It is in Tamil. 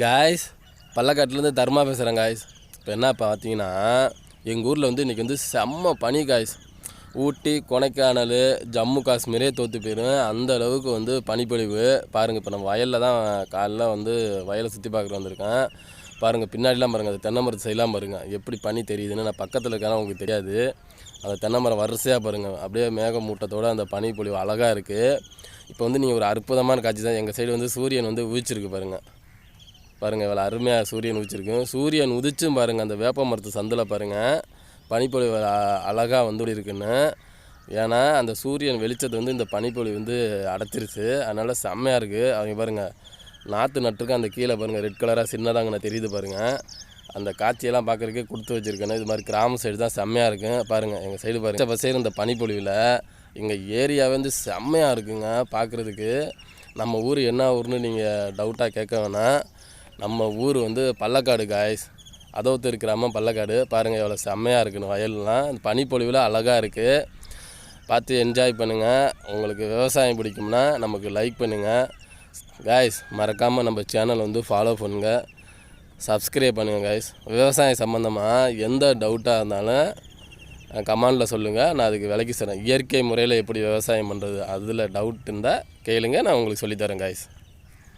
காய்ஸ் பள்ளக்காட்டிலேருந்து தர்மா பேசுகிறேன் காய்ஸ் இப்போ என்ன பார்த்தீங்கன்னா எங்கள் ஊரில் வந்து இன்றைக்கி வந்து செம்ம பனி காய்ஸ் ஊட்டி கொடைக்கானல் ஜம்மு காஷ்மீரே தோற்று போயிடும் அந்த அளவுக்கு வந்து பனிப்பொழிவு. பாருங்கள் இப்போ நம்ம வயலில் தான் காலைல வந்து வயலை சுற்றி பார்க்குற வந்திருக்கேன். பாருங்கள் பின்னாடிலாம் பாருங்கள் அது தென்னை மரத்து பாருங்கள் எப்படி பனி தெரியுதுன்னு நான் பக்கத்தில் இருக்கேன் உங்களுக்கு தெரியாது. அந்த தென்னை மரம் வரிசையாக பாருங்கள் அப்படியே மேகமூட்டத்தோட அந்த பனிப்பொழிவு அழகாக இருக்குது இப்போ வந்து நீங்கள் ஒரு அற்புதமான காட்சி தான் எங்கள் சைடு வந்து சூரியன் வந்து உயிச்சிருக்கு பாருங்கள் பாருங்கள் இவ்வளோ அருமையாக சூரியன் உதிச்சிருக்கும் சூரியன் உதிச்சும் பாருங்கள் அந்த வேப்ப மரத்து சந்தில் பாருங்கள் பனிப்பொழிவு அழகாக வந்து இருக்குன்னு ஏன்னா அந்த சூரியன் வெளிச்சத்தை வந்து இந்த பனிப்பொழிவு வந்து அடைச்சிருச்சு அதனால் செம்மையாக இருக்குது அவங்க பாருங்கள் நாற்று நட்டுருக்கு. அந்த கீழே பாருங்கள் ரெட் கலராக சின்னதாங்கண்ணா தெரியுது பாருங்கள் அந்த காட்சியெல்லாம் பார்க்குறதுக்கே கொடுத்து வச்சுருக்கேன் இது மாதிரி கிராம சைடு தான் செம்மையாக இருக்கும் பாருங்கள் எங்கள் சைடு பாருங்கள் பச்சை பசேர் இந்த பனிப்பொழிவில் எங்கள் ஏரியா வந்து செம்மையாக இருக்குங்க பார்க்குறதுக்கு நம்ம ஊர் என்ன ஊர்னு நீங்கள் டவுட்டாக கேட்க வேணாம். நம்ம ஊர் வந்து பள்ளக்காடு காய்ஸ் அதோத்து கிராமம் பள்ளக்காடு. பாருங்கள் எவ்வளோ செம்மையாக இருக்குன்னு வயல்லாம். இந்த பனிப்பொழிவில் அழகாக இருக்குது பார்த்து என்ஜாய் பண்ணுங்கள் உங்களுக்கு விவசாயம் பிடிக்கும்னா நமக்கு லைக் பண்ணுங்கள் காய்ஸ் மறக்காமல் நம்ம சேனல் வந்து ஃபாலோ பண்ணுங்கள் சப்ஸ்கிரைப் பண்ணுங்கள் காய்ஸ் விவசாயம் சம்மந்தமாக எந்த டவுட்டாக இருந்தாலும் கமாண்டில் சொல்லுங்கள் நான் அதுக்கு விலைக்கு சொல்கிறேன் இயற்கை முறையில் எப்படி விவசாயம் பண்ணுறது அதில் டவுட் இருந்தால் கேளுங்க. நான் உங்களுக்கு சொல்லித்தரேன் காய்ஸ்